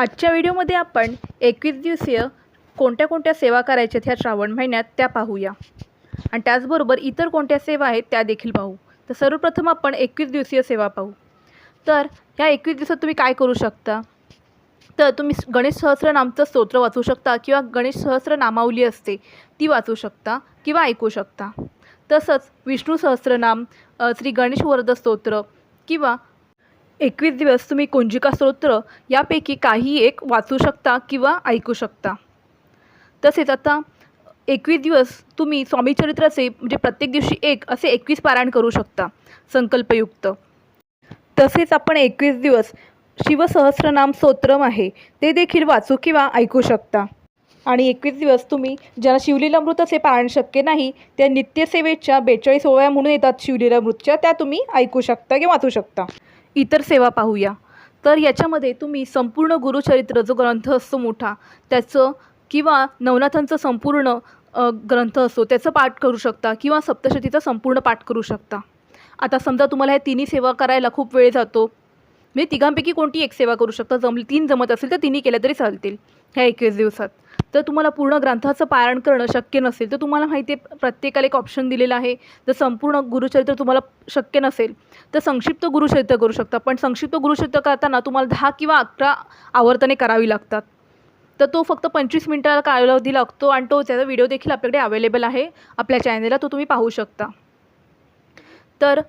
आजच्या व्हिडिओमध्ये आपण एकवीस दिवसीय कोणत्या कोणत्या सेवा करायच्यात ह्या श्रावण महिन्यात त्या पाहूया. आणि त्याचबरोबर इतर कोणत्या सेवा आहेत त्या देखील पाहू. तर सर्वप्रथम आपण एकवीस दिवसीय सेवा पाहू. तर ह्या एकवीस दिवसात तुम्ही काय करू शकता? तर तुम्ही गणेश सहस्रनामचं स्तोत्र वाचू शकता किंवा गणेश सहस्रनामावली असते ती वाचू शकता किंवा ऐकू शकता. तसंच विष्णू सहस्रनाम श्री गणेश वरद स्तोत्र किंवा एकवीस दिवस तुम्ही कुंजिका स्तोत्र यापैकी काही एक वाचू शकता किंवा ऐकू शकता. तसेच आता एकवीस दिवस तुम्ही स्वामीचरित्राचे म्हणजे प्रत्येक दिवशी एक असे एकवीस पारायण करू शकता संकल्पयुक्त. तसेच आपण एकवीस दिवस शिवसहस्रनाम स्तोत्रम आहे ते देखील वाचू किंवा ऐकू शकता. आणि एकवीस दिवस तुम्ही ज्यांना शिवलीलामृताचे पारायण शक्य नाही त्या नित्यसेवेच्या बेचाळीस ओव्या म्हणून येतात शिवलीलामृतच्या त्या तुम्ही ऐकू शकता किंवा वाचू शकता. इतर सेवा पाहूया. तर याच्यामध्ये तुम्ही संपूर्ण गुरुचरित्र जो ग्रंथ असतो मोठा त्याचं किंवा नवनाथांचं संपूर्ण ग्रंथ असतो त्याचं पाठ करू शकता किंवा सप्तशतीचा संपूर्ण पाठ करू शकता. आता समजा तुम्हाला ह्या तिन्ही सेवा करायला खूप वेळ जातो. म्हणजे तिघांपैकी कोणती एक सेवा करू शकता? जमली तीन जमत असेल तर तिन्ही केल्या तरी चालतील. ह्या एकवीस दिवसात. तर तुम्हाला पूर्ण ग्रंथाचं पारायण करणं शक्य नसेल तर तुम्हाला माहिती आहे प्रत्येकाला एक ऑप्शन दिलेला आहे. जर संपूर्ण गुरुचरित्र तुम्हाला शक्य नसेल तर संक्षिप्त गुरुचरित्र करू शकता. पण संक्षिप्त गुरुचरित्र करताना तुम्हाला दहा किंवा अकरा आवर्तने करावी लागतात. तर तो फक्त पंचवीस मिनटाला कालावधी लागतो आणि तो त्याचा व्हिडिओ देखील आपल्याकडे अवेलेबल आहे. आपल्या चॅनेलला तो तुम्ही पाहू शकता. तर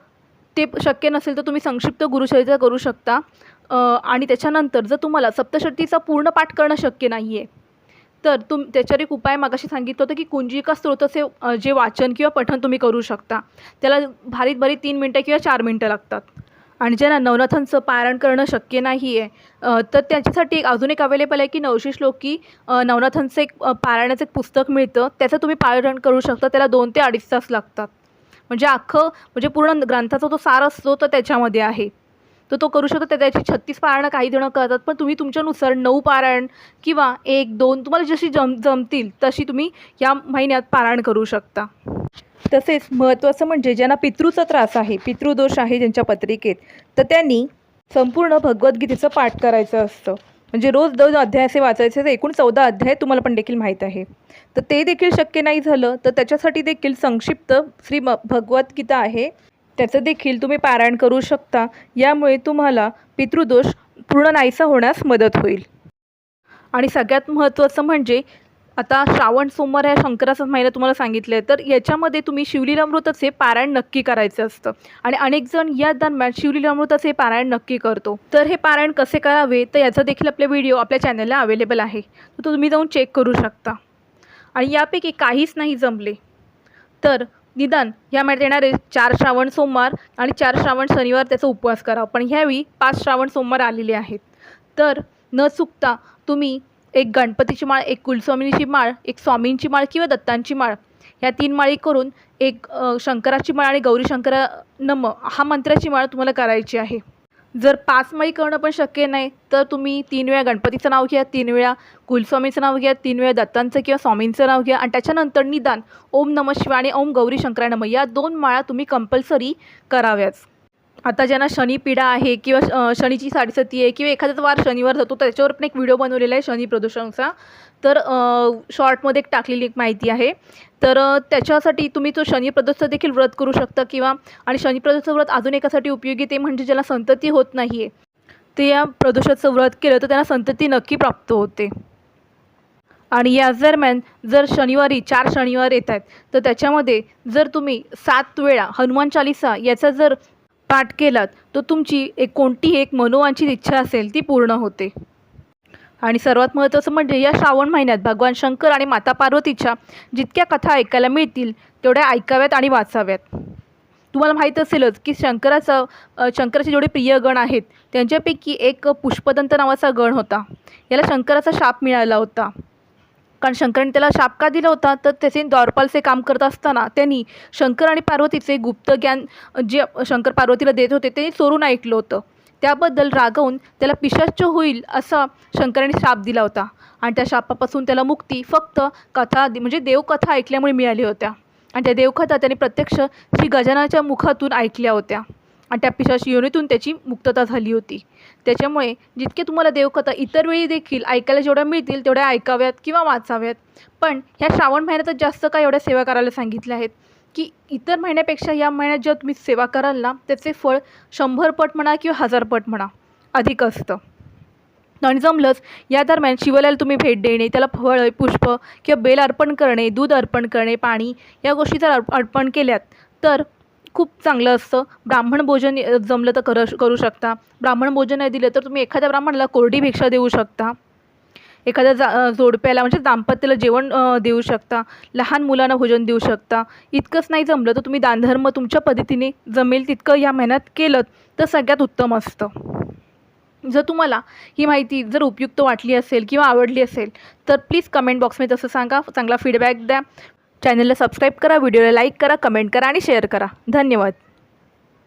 ते शक्य नसेल तर तुम्ही संक्षिप्त गुरुचरित्र करू शकता. आणि त्याच्यानंतर जर तुम्हाला सप्तशतीचा पूर्ण पाठ करणं शक्य नाही आहे तर तुम त्याच्यावर एक उपाय मागाशी सांगितलं होतं की कुंजिका स्तोत्राचे जे वाचन किंवा पठण तुम्ही करू शकता त्याला भारीत भारी तीन मिनटं किंवा चार मिनटं लागतात. आणि ज्यांना नवनाथांचं पारायण करणं शक्य नाही आहे तर त्याच्यासाठी एक अजून एक अवेलेबल आहे की नवशी श्लोकी नवनाथांचं एक पारायणाचं एक पुस्तक मिळतं त्याचं तुम्ही पारायण करू शकता त्याला दोन ते अडीच तास लागतात. म्हणजे अख्खं म्हणजे पूर्ण ग्रंथाचा जो सार असतो तो त्याच्यामध्ये आहे. तर तो करू शकतो. त्याची छत्तीस पारायणं काही जणं करतात पण तुम्ही तुमच्यानुसार नऊ पारायण किंवा एक दोन तुम्हाला जशी जम जमतील तशी तुम्ही या महिन्यात पारायण करू शकता. तसेच महत्त्वाचं म्हणजे ज्यांना पितृचा त्रास आहे पितृदोष आहे ज्यांच्या पत्रिकेत तर त्यांनी संपूर्ण भगवद्गीतेचं पाठ करायचं असतं. म्हणजे रोज दोन अध्याय असे वाचायचे तर एकूण चौदा अध्याय तुम्हाला पण देखील माहीत आहे. तर ते देखील शक्य नाही झालं तर त्याच्यासाठी देखील संक्षिप्त श्री म भगवद्गीता आहे. त्याचं देखील तुम्ही पारायण करू शकता. यामुळे तुम्हाला पितृदोष पूर्ण नाहीसा होण्यास मदत होईल. आणि सगळ्यात महत्त्वाचं म्हणजे आता श्रावण सोमवार ह्या शंकराचा महिना तुम्हाला सांगितलं आहे. तर याच्यामध्ये तुम्ही शिवलीलामृताचे पारायण नक्की करायचं असतं. आणि अनेक जण या दरम्यान शिवलीलामृताचे पारायण नक्की करतो. तर हे पारायण कसे करावे? तर याचा देखील आपले व्हिडिओ आपल्या चॅनलला अवेलेबल आहे. तर तो तुम्ही जाऊन चेक करू शकता. आणि यापैकी काहीच नाही जमले. तर निदान ह्या महिन्यात येणारे चार श्रावण सोमवार आणि चार श्रावण शनिवार त्याचा उपवास करा पण ह्यावेळी पाच श्रावण सोमवार आलेले आहेत. तर न चुकता तुम्ही एक गणपतीची माळ एक कुलस्वामिनीची माळ एक स्वामींची माळ किंवा दत्तांची माळ ह्या तीन माळी करून एक शंकराची माळ आणि गौरीशंकरा नम हा मंत्राची माळ तुम्हाला करायची आहे. जर पाच करणं पण शक्य नाही तर तुम्ही तीन वेळा गणपतीचं नाव घ्या तीन वेळा कुलस्वामीचं नाव घ्या तीन वेळा दत्तांचं किंवा स्वामींचं नाव घ्या आणि त्याच्यानंतर निदान ओम नम शिवाय आणि ओम गौरी शंकरानम या दोन माळा तुम्ही कंपल्सरी कराव्याच. आता ज्यांना शनी पीडा आहे किंवा शनीची साडेसती आहे किंवा एखादा वार शनिवार जातो त्याच्यावर पण एक व्हिडिओ बनवलेला आहे शनी प्रदूषणचा. तर शॉर्टमध्ये एक टाकलेली एक माहिती आहे. तर त्याच्यासाठी तुम्ही तो शनी देखील व्रत करू शकता किंवा आणि शनी व्रत अजून एकासाठी उपयोगी ते म्हणजे ज्याला संतती होत नाही आहे ते या प्रदोषाचं व्रत केलं तर त्यांना संतती नक्की प्राप्त होते. आणि याच दरम्यान जर शनिवारी चार शनिवार येत आहेत तर त्याच्यामध्ये जर तुम्ही सात वेळा हनुमान चालिसा याचा जर पाठ केलात तर तुमची एक कोणतीही एक मनोवांछित इच्छा असेल ती पूर्ण होते. आणि सर्वात महत्त्वाचं म्हणजे या श्रावण महिन्यात भगवान शंकर आणि माता पार्वतीच्या जितक्या कथा ऐकायला मिळतील तेवढ्या ऐकाव्यात आणि वाचाव्यात. तुम्हाला माहीत असेलच की शंकराचं शंकराचे जेवढे प्रिय गण आहेत त्यांच्यापैकी एक पुष्पदंत नावाचा गण होता. याला शंकराचा शाप मिळाला होता. कारण शंकराने त्याला शाप का दिला होता? तर त्याचे द्वारपालचे काम करत असताना त्यांनी शंकर आणि पार्वतीचे गुप्त ज्ञान जे शंकर पार्वतीला देत होते ते चोरून ऐकलं होतं. त्याबद्दल रागवून त्याला पिशाच्च होईल असा शंकराने शाप दिला होता. आणि त्या शापापासून त्याला मुक्ती फक्त कथा म्हणजे देवकथा ऐकल्यामुळे मिळाली होत्या. आणि त्या देवकथा त्याने प्रत्यक्ष श्री गजानाच्या मुखातून ऐकल्या होत्या. आणि त्या पिशाची योनीतून त्याची मुक्तता झाली होती. त्याच्यामुळे जितके तुम्हाला देवकथा इतर वेळी देखील ऐकायला जेवढ्या मिळतील तेवढ्या ऐकाव्यात किंवा वाचाव्यात. पण ह्या श्रावण महिन्यातच जास्त काय एवढ्या सेवा करायला सांगितल्या आहेत. की इतर महिन्यापेक्षा या महिन्यात जेव्हा तुम्ही सेवा कराल ना त्याचे फळ शंभर पट म्हणा किंवा हजार पट म्हणा अधिक असतं. आणि जमलंच या दरम्यान शिवलाला तुम्ही भेट देणे त्याला फळ पुष्प किंवा बेल अर्पण करणे दूध अर्पण करणे पाणी या गोष्टी जर अर्प- अर्पण केल्यात तर खूप चांगलं असतं. ब्राह्मण भोजन जमलं तर कर करू शकता. ब्राह्मण भोजन नाही दिलं तर तुम्ही एखाद्या ब्राह्मणाला कोरडी भिक्षा देऊ शकता. एखाद्या जा जोडप्याला म्हणजे दाम्पत्याला जेवण देऊ शकता लहान मुलांना भोजन देऊ शकता. इतकंच नाही जमलं तर तुम्ही दानधर्म तुमच्या पद्धतीने जमेल तितकं या महिन्यात केलं तर सगळ्यात उत्तम असतं. जर तुम्हाला ही माहिती जर उपयुक्त वाटली असेल किंवा आवडली असेल तर प्लीज कमेंट बॉक्समध्ये तसं सांगा. चांगला फीडबॅक द्या. चॅनलला सबस्क्राईब करा व्हिडिओला लाईक करा कमेंट करा आणि शेअर करा. धन्यवाद.